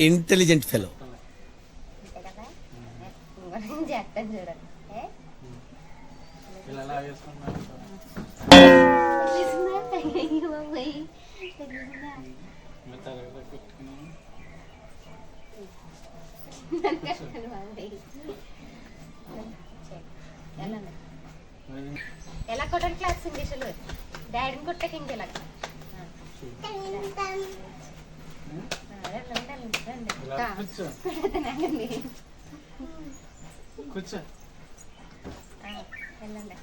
Intelligent fellow చేస్తాను చూడండి ఏ? ఇలా లాగేసుకున్నాను తగిలిందా? అయ్యో బాబోయ్. తగిలిందా? ఇంకా తలగడ పెట్టుకుని నన్ను కట్టండి బాబోయ్. చెయ్. వెళ్ళండి. మరి ఎలా కొట్టండి క్లాస్ ఇంగ్లీషులు డాడీని కొట్టక ఇంకెలా ఇలా కూర్చో కూర్చో వెళ్ళండి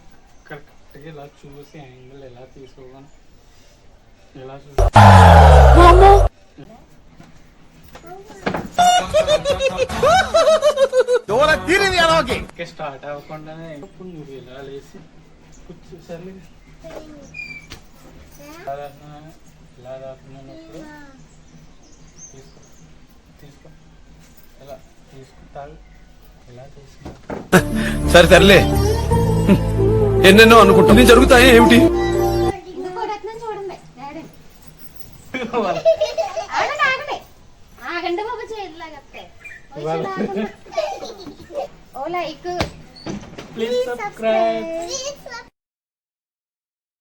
కరెక్ట్గా ఇలా చూసి యాంగిల్ ఎలా తీసుకోవాలి ఎలా చూసి ఇంకా స్టార్ట్ అవ్వకుండానే ఇప్పుడు నువ్వు ఇలా లేసి కూర్చో సర్లే ఇలా రాస్తున్నాను ఇలా రాస్తున్నానప్పుడు తీసుకో తీసుకో ఇలా తీసుకుంటారు ఇలా తీసుకుంటా సరే సర్లే. ఎన్నెన్నో అనుకుంటుంది జరుగుతాయి ఏమిటి? ఓ లైక్. Please subscribe.